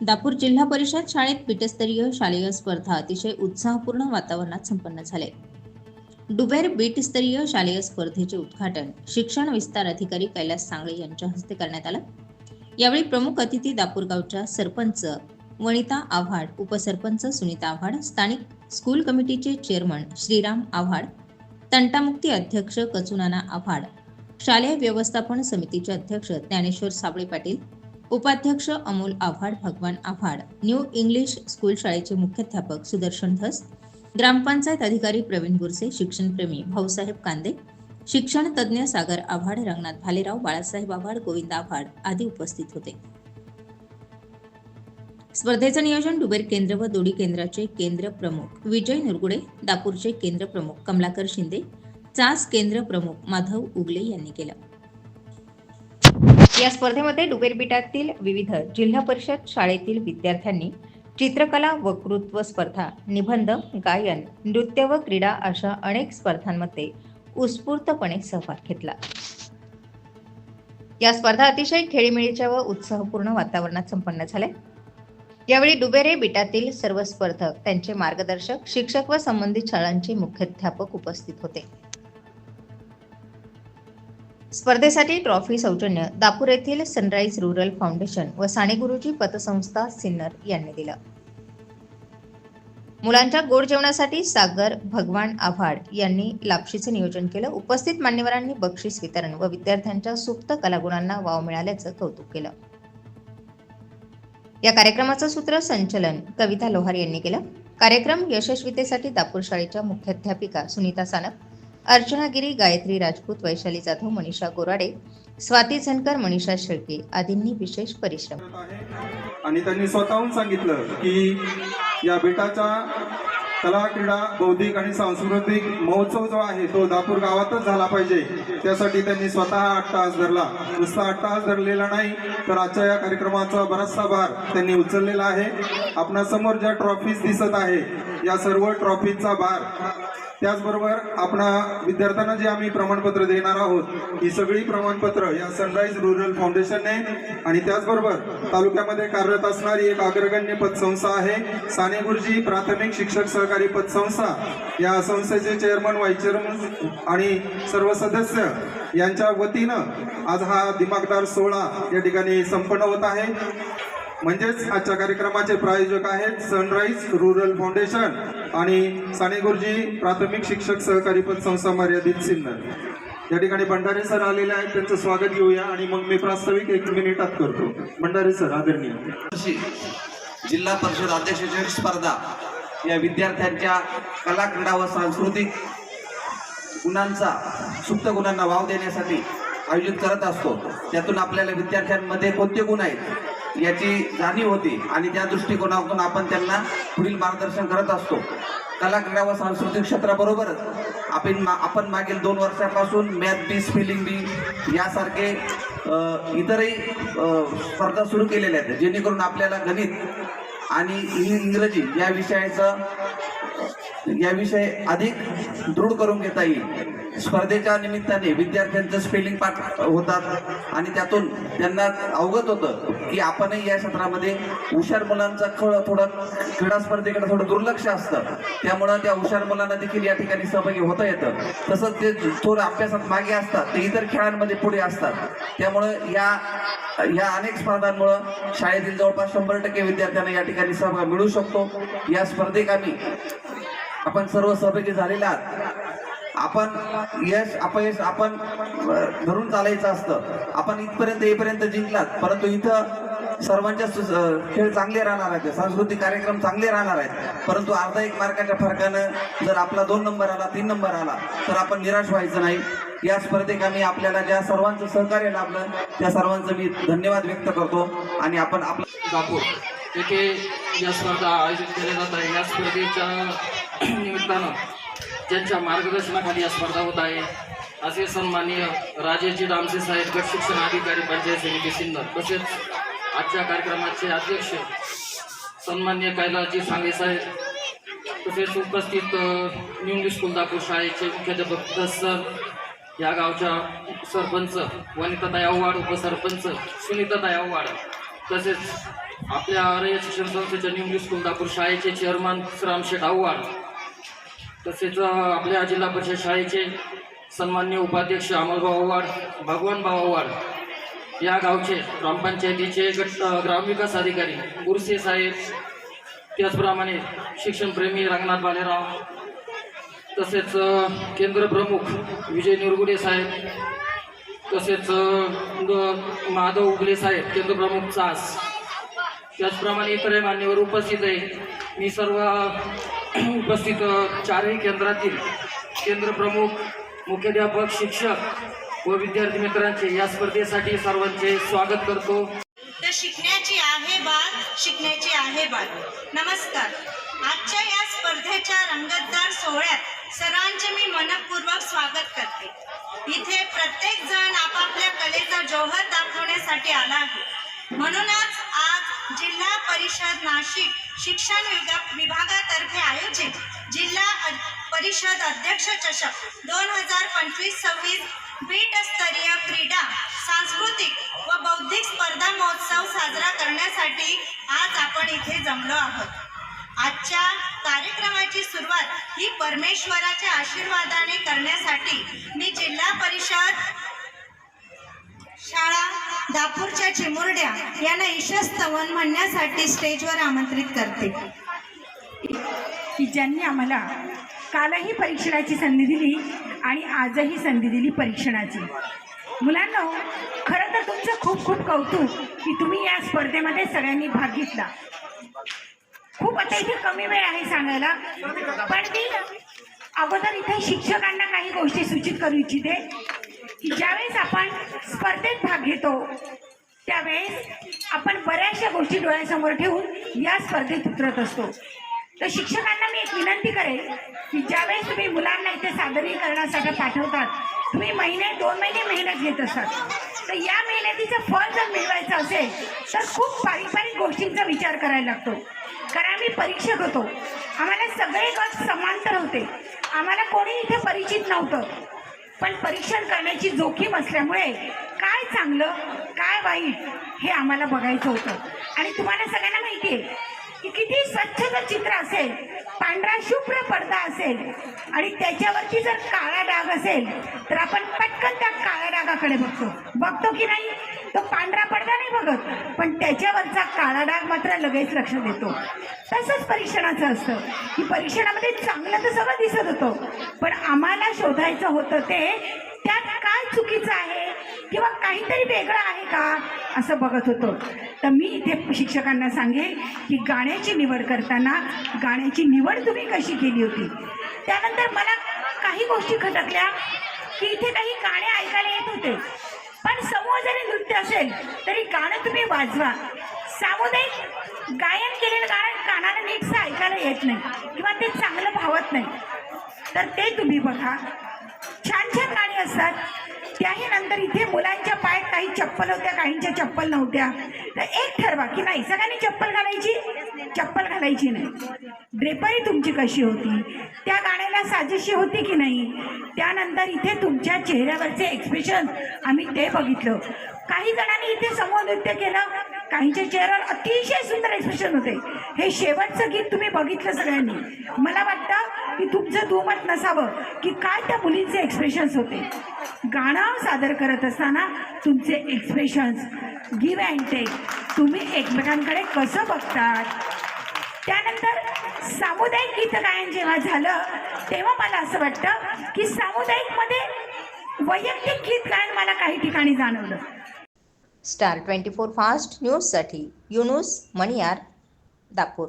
दापूर जिल्हा परिषद शाळेत पीठस्तरीय शालेय स्पर्धा अतिशय उत्साहपूर्ण वातावरणात संपन्न झाले. डुबेर बीटस्तरीय शालेय स्पर्धेचे उद्घाटन शिक्षण विस्तार अधिकारी कैलास सांगळे यांच्या हस्ते करण्यात आलं. यावेळी प्रमुख अतिथी दापूर गावच्या सरपंच वनिता आव्हाड उपसरपंच सुनीता आव्हाड स्थानिक स्कूल कमिटीचे चेअरमन श्रीराम आव्हाड तंटामुक्ती अध्यक्ष कचुनाना आव्हाड शालेय व्यवस्थापन समितीचे अध्यक्ष ज्ञानेश्वर साबळे पाटील उपाध्यक्ष अमोल आव्हाड भगवान आव्हाड न्यू इंग्लिश स्कूल शाळेचे मुख्याध्यापक सुदर्शन धस ग्रामपंचायत अधिकारी प्रवीण बुरसे शिक्षणप्रेमी भाऊसाहेब कांदे शिक्षण तज्ज्ञ सागर आव्हाड रंगनाथ भालेराव बाळासाहेब आव्हाड गोविंद आव्हाड आदी उपस्थित होते. स्पर्धेचं नियोजन डुबेर केंद्र व दोडी केंद्राचे केंद्र प्रमुख विजय निरगुडे दापूरचे केंद्र प्रमुख कमलाकर शिंदे चास केंद्र प्रमुख माधव उगले यांनी केलं. या स्पर्धेमध्ये डुबेर बिटातील विविध जिल्हा परिषद शाळेतील विद्यार्थ्यांनी चित्रकला वक्तृत्व स्पर्धा निबंध गायन नृत्य व क्रीडा अशा अनेक स्पर्धांमध्ये उत्स्फूर्तपणे सहभाग घेतला. या स्पर्धा अतिशय खेळीमेळीच्या व उत्साहपूर्ण वातावरणात संपन्न झाल्या. यावेळी डुबेरे बिटातील सर्व स्पर्धक त्यांचे मार्गदर्शक शिक्षक व संबंधित शाळांचे मुख्याध्यापक उपस्थित होते. स्पर्धेसाठी ट्रॉफी सौजन्य दापूर येथील सनराईज रुरल फाउंडेशन व साने गुरुजी पतसंस्था सिन्नर यांनी दिलं. मुलांच्या गोड जेवणासाठी सागर भगवान आव्हाड यांनी लापशीचे नियोजन केलं. उपस्थित मान्यवरांनी बक्षीस वितरण व विद्यार्थ्यांच्या सुप्त कलागुणांना वाव मिळाल्याचं कौतुक केलं. या कार्यक्रमाचं सूत्र संचलन कविता लोहार यांनी केलं. कार्यक्रम यशस्वीतेसाठी दापूर शाळेच्या मुख्याध्यापिका सुनीता सानप अर्चना गिरी गायत्री राजपूत वैशाली जाधव मनीषा गोराडे स्वाती झनकर मनीषा शेळके आदींनी विशेष परिश्रम आणि त्यांनी स्वतःहून सांगितलं की या बेटाचा कला क्रीडा बौद्धिक आणि सांस्कृतिक महोत्सव जो आहे तो दापूर गावातच झाला पाहिजे. त्यासाठी त्यांनी स्वतः आठ तास धरला. नुसता आठ तास धरलेला नाही तर आजच्या या कार्यक्रमाचा बराचसा भार त्यांनी उचललेला आहे. आपणासमोर ज्या ट्रॉफीज दिसत आहे या सर्व ट्रॉफीचा भार त्याचबरोबर आपणा विद्यार्थ्यांना जे आम्ही प्रमाणपत्र देणार आहोत ही सगळी प्रमाणपत्र या सनराईज रुरल फाउंडेशनने आणि त्याचबरोबर तालुक्यामध्ये कार्यरत असणारी एक अग्रगण्य पतसंस्था आहे साने गुरुजी प्राथमिक शिक्षक सहकारी पतसंस्था या संस्थेचे चेअरमन व्हाईस चेअरमन आणि सर्व सदस्य यांच्या वतीनं आज हा दिमागदार सोहळा या ठिकाणी संपन्न होत आहे. म्हणजेच आजच्या कार्यक्रमाचे प्रायोजक आहेत सनराईज रुरल फाउंडेशन आणि साने गुरुजी प्राथमिक शिक्षक सहकारी पतसंस्था मर्यादित सिन्नर. या ठिकाणी भंडारे सर आलेले आहेत त्यांचं स्वागत घेऊया आणि मग मी प्रास्ताविक एक मिनिटात करतो. भंडारे सर आदरणीय. जिल्हा परिषद अध्यक्षाची स्पर्धा या विद्यार्थ्यांच्या कला क्रीडा व सांस्कृतिक गुणांचा सुप्त गुणांना वाव देण्यासाठी आयोजित करत असतो. त्यातून आपल्याला विद्यार्थ्यांमध्ये कोणते गुण आहेत? याची जाणीव होती आणि त्या दृष्टिकोनातून आपण त्यांना पुढील मार्गदर्शन करत असतो. कला व सांस्कृतिक क्षेत्राबरोबरच आपण मा आपण मागील दोन वर्षापासून मॅथ बी स्पेलिंग बी यासारखे इतरही स्पर्धा सुरू केलेल्या आहेत जेणेकरून आपल्याला गणित आणि इंग्रजी या विषयाचं या विषय अधिक दृढ करून घेता येईल. स्पर्धेच्या निमित्ताने विद्यार्थ्यांचं स्पेलिंग पाठ होतात आणि त्यातून त्यांना अवगत होतं की आपणही या क्षेत्रामध्ये हुशार मुलांचा खळ थोडं क्रीडा स्पर्धेकडे थोडं दुर्लक्ष असतं. त्यामुळं त्या हुशार मुलांना देखील या ठिकाणी सहभागी होता येतं. तसंच ते थोडं अभ्यासात मागे असतात ते इतर खेळांमध्ये पुढे असतात. त्यामुळं या या अनेक स्पर्धांमुळं शाळेतील जवळपास शंभर टक्के विद्यार्थ्यांना या ठिकाणी सहभाग मिळू शकतो. या स्पर्धेत आम्ही आपण सर्व सहभागी झालेला आहात. आपण यश अपयश आपण धरून चालायचं असतं. आपण इथपर्यंत येईपर्यंत जिंकलात. परंतु इथं सर्वांच्या खेळ चांगले राहणार आहेत. सांस्कृतिक कार्यक्रम चांगले राहणार आहेत. परंतु अर्धा एक मार्काच्या फरकानं जर आपला दोन नंबर आला तीन नंबर आला तर आपण निराश व्हायचं नाही. या स्पर्धेत आम्ही आपल्याला ज्या सर्वांचं सहकार्य लाभलं त्या सर्वांचं मी धन्यवाद व्यक्त करतो. आणि आपण आपलं जातो येथे या स्पर्धा आयोजित केल्या जात आहे. या स्पर्धेच्या निमित्तानं ज्यांच्या मार्गदर्शनाखाली या स्पर्धा होत आहे. असे सन्माननीय राजेजी रामसे साहेब गट शिक्षण अधिकारी पंचायत समिती सिन्नर तसेच आजच्या कार्यक्रमाचे अध्यक्ष सन्माननीय कैलासजी सांगे साहेब तसेच उपस्थित न्यू इंग्लिश स्कूल दापूर शाळेचे मुख्याध्यापक सर या गावच्या सरपंच वनिताताई आव्हाड उपसरपंच सुनीताताई आव्हाड तसेच आपल्या आर्य शिक्षण संस्थेच्या न्यू इंग्लिश स्कूल दापूर शाळेचे चेअरमन श्रामशेठ आव्हाड तसेच आपल्या जिल्हा परिषद शाळेचे सन्मान्य उपाध्यक्ष अमलभाऊ आव्हाड भगवानभाऊ आव्हाड या गावचे ग्रामपंचायतीचे गट ग्रामविकास अधिकारी गुरसे साहेब त्याचप्रमाणे शिक्षणप्रेमी रंगनाथ बालेराव तसेच केंद्र प्रमुख विजय निरगुडे साहेब तसेच माधव उगले साहेब केंद्र प्रमुख चास. त्याचप्रमाणे इतर मान्यवर उपस्थित आहे. मी सर्व उपस्थित चारही केंद्रातील केंद्र प्रमुख मुख्याध्यापक शिक्षक व विद्यार्थी मित्रांचे या स्पर्धेसाठी सर्वांचे स्वागत करतो. तर शिकण्याची आहे बात शिकण्याची आहे बात. नमस्कार. आजच्या या स्पर्धेच्या रंगतदार सोहळ्यात सर्वांचे मी मनपूर्वक स्वागत करते. इथे प्रत्येक जण आपापल्या कलेचा जोहर दाखवण्यासाठी आला आहे. म्हणूनच आज जिल्हा परिषद नाशिक शिक्षण विभाग विभागातर्फे आयोजित जिल्हा अ- परिषद अध्यक्ष चषक दोन हजार पंचवीस सव्वीस बीटस्तरीय क्रीडा सांस्कृतिक व बौद्धिक स्पर्धा महोत्सव साजरा करण्यासाठी आज आपण इथे जमलो आहोत. आजच्या कार्यक्रमाची सुरुवात ही परमेश्वराच्या आशीर्वादाने करण्यासाठी मी जिल्हा परिषद शाळा नागपूरच्या चिमुरड्या यांना ईशस्तवन म्हणण्यासाठी स्टेजवर आमंत्रित करते. की ज्यांनी आम्हाला कालही परीक्षणाची संधी दिली आणि आजही संधी दिली परीक्षणाची. मुलांना खरं तर तुमचं खूप खूप कौतुक की तुम्ही या स्पर्धेमध्ये सगळ्यांनी भाग घेतला. खूप आता इथे कमी वेळ आहे सांगायला पण मी अगोदर इथे शिक्षकांना काही गोष्टी सूचित करू इच्छिते की ज्यावेळेस आपण स्पर्धेत भाग घेतो त्यावेळेस आपण बऱ्याचशा गोष्टी डोळ्यासमोर ठेवून या स्पर्धेत उतरत असतो. तर शिक्षकांना मी एक विनंती करेल की ज्यावेळेस तुम्ही मुलांना इथे सादरीकरणासाठी पाठवतात तुम्ही महिने दोन महिने मेहनत घेत असतात. तर या मेहनतीचं फळ जर मिळवायचं असेल तर खूप बारीक गोष्टींचा विचार करायला लागतो. कारण आम्ही परीक्षक होतो. आम्हाला सगळे गट समांतर होते. आम्हाला कोणी इथे परिचित नव्हतं. पण परीक्षण करण्याची जोखीम असल्यामुळे काय चांगलं काय वाईट हे आम्हाला बघायचं होतं. आणि तुम्हाला सगळ्यांना माहिती आहे की किती स्वच्छ चित्र असेल पांढरा शुभ्र पडदा असेल आणि त्याच्यावरती जर काळा डाग असेल तर आपण पटकन त्या काळ्या डागाकडे बघतो. बघतो की नाही? तो पांढरा पडदा नाही बघत पण त्याच्यावरचा काळा डाग मात्र लगेच लक्ष देतो तसंच परीक्षणाचं असतं. की परीक्षणामध्ये चांगलं तर सगळं दिसत होतं पण आम्हाला शोधायचं होतं ते त्यात काय चुकीचं आहे? किंवा काहीतरी वेगळं आहे का? असं बघत होतो. तर मी इथे शिक्षकांना सांगेन की गाण्याची निवड करताना गाण्याची निवड तुम्ही कशी केली होती? त्यानंतर मला काही गोष्टी खटकल्या की इथे काही गाणे ऐकायला येत होते. पण समूह जरी नृत्य असेल तरी गाणं तुम्ही वाजवा. सामुदायिक गायन केलेलं गाणं कानाला नीटसं ऐकायला येत नाही किंवा ते चांगलं भावत नाही. तर ते तुम्ही बघा. छान छान गाणी असतात. त्याही नंतर इथे मुलांच्या पायात काही चप्पल होत्या काहींच्या चप्पल नव्हत्या. तर एक ठरवा की नाही सगळ्यांनी चप्पल घालायची? चप्पल घालायची नाही. ड्रेपरी तुमची कशी होती? त्या गाण्याला साजेशी होती की नाही? त्यानंतर इथे तुमच्या चेहऱ्यावरचे एक्सप्रेशन आम्ही ते बघितलं. काही जणांनी इथे समूह नृत्य केलं. काहींच्या चेहऱ्यावर अतिशय सुंदर एक्सप्रेशन होते. हे शेवटचं गीत तुम्ही बघितलं सगळ्यांनी. मला वाटतं की तुमचं दुमत नसावं की काय त्या मुलींचे एक्सप्रेशन्स होते. गाणं सादर करत असताना तुमचे एक्सप्रेशन्स गिव्ह अँड टेक तुम्ही एकमेकांकडे कसं बघतात? त्यानंतर सामुदायिक गीतगायन जेव्हा झालं तेव्हा मला असं वाटतं की सामुदायिकमध्ये वैयक्तिक गीत गायन मला काही ठिकाणी जाणवलं. स्टार ट्वेंटी फोर फास्ट न्यूजसाठी युनुस मणियार दापूर.